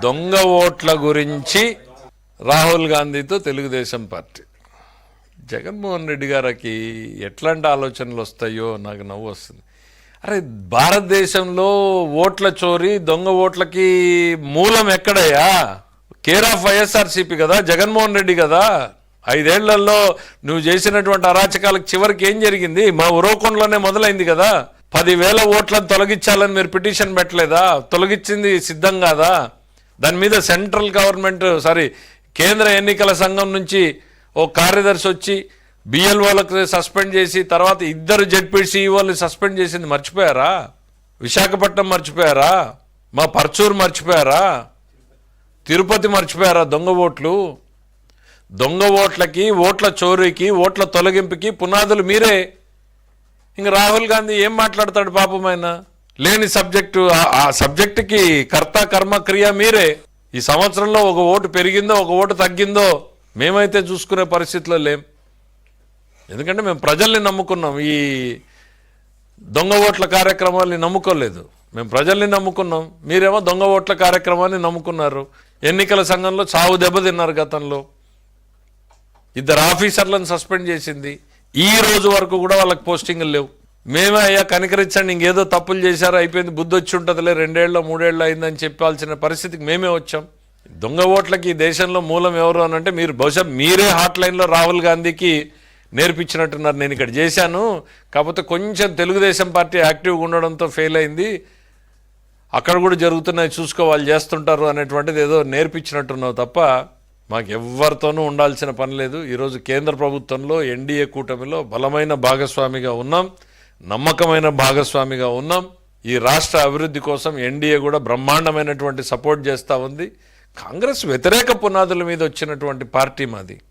దొంగ ఓట్ల గురించి రాహుల్ గాంధీతో తెలుగుదేశం పార్టీ. జగన్మోహన్ రెడ్డి గారికి ఎట్లాంటి ఆలోచనలు వస్తాయో నాకు నవ్వు వస్తుంది. అరే భారతదేశంలో ఓట్ల చోరీ దొంగ ఓట్లకి మూలం ఎక్కడయ్యా? కేర్ ఆఫ్ వైఎస్ఆర్సీపీ కదా జగన్మోహన్ రెడ్డి కదా. ఐదేళ్ళలో నువ్వు చేసినటువంటి అరాచకాలకు చివరికి ఏం జరిగింది? మా ఉరవకొండలోనే మొదలైంది కదా. పదివేల ఓట్లను తొలగించాలని మీరు పిటిషన్ పెట్టలేదా? తొలగించింది సిద్ధం కాదా? దాని మీద సెంట్రల్ గవర్నమెంట్ సారీ కేంద్ర ఎన్నికల సంఘం నుంచి ఓ కార్యదర్శి వచ్చి బిఎల్ఓలకు సస్పెండ్ చేసి తర్వాత ఇద్దరు జడ్పీసీఈఓలు సస్పెండ్ చేసింది మర్చిపోయారా? విశాఖపట్నం మర్చిపోయారా? మా పర్చూరు మర్చిపోయారా? తిరుపతి మర్చిపోయారా దొంగ ఓట్లు? దొంగ ఓట్లకి ఓట్ల చోరీకి ఓట్ల తొలగింపుకి పునాదులు మీరే. ఇంక రాహుల్ గాంధీ ఏం మాట్లాడతాడు పాపం ఆయన? లేని సబ్జెక్టు ఆ- సబ్జెక్టుకి కర్త కర్మ క్రియ మీరే. ఈ సంవత్సరంలో ఒక ఓటు పెరిగిందో ఒక ఓటు తగ్గిందో మేమైతే చూసుకునే పరిస్థితిలో లేం. ఎందుకంటే మేము ప్రజల్ని నమ్ముకున్నాం. ఈ దొంగ ఓట్ల కార్యక్రమాల్ని నమ్ముకోలేదు. మేము ప్రజల్ని నమ్ముకున్నాం. మీరేమో దొంగ ఓట్ల కార్యక్రమాన్ని నమ్ముకున్నారు. ఎన్నికల సంఘంలో చావు దెబ్బతిన్నారు గతంలో. ఇద్దరు ఆఫీసర్లను సస్పెండ్ చేసింది. ఈ రోజు వరకు కూడా వాళ్ళకి పోస్టింగ్లు లేవు. మేమే అయ్యా కనికరించండి ఇంకేదో తప్పులు చేశారు అయిపోయింది బుద్ధి వచ్చి ఉంటుందిలే రెండేళ్ళు మూడేళ్ళు అయిందని చెప్పాల్సిన పరిస్థితికి మేమే వచ్చాం. దొంగ ఓట్లకి ఈ దేశంలో మూలం ఎవరు అని అంటే మీరు బహుశా మీరే హాట్ లైన్లో రాహుల్ గాంధీకి నేర్పించినట్టున్నారు నేను ఇక్కడ చేశాను. కాకపోతే కొంచెం తెలుగుదేశం పార్టీ యాక్టివ్గా ఉండడంతో ఫెయిల్ అయింది. అక్కడ కూడా జరుగుతున్నాయి చూసుకో వాళ్ళు చేస్తుంటారు అనేటువంటిది ఏదో నేర్పించినట్టున్నావు తప్ప మాకు ఎవరితోనూ ఉండాల్సిన పని లేదు. ఈరోజు కేంద్ర ప్రభుత్వంలో ఎన్డీఏ కూటమిలో బలమైన భాగస్వామిగా ఉన్నాం. నమ్మకమైన భాగస్వామిగా ఉన్నాం. ఈ రాష్ట్ర అభివృద్ధి కోసం ఎన్డీఏ కూడా బ్రహ్మాండమైనటువంటి సపోర్ట్ చేస్తూ ఉంది. కాంగ్రెస్ వ్యతిరేక పునాదుల మీద వచ్చినటువంటి పార్టీ మాది.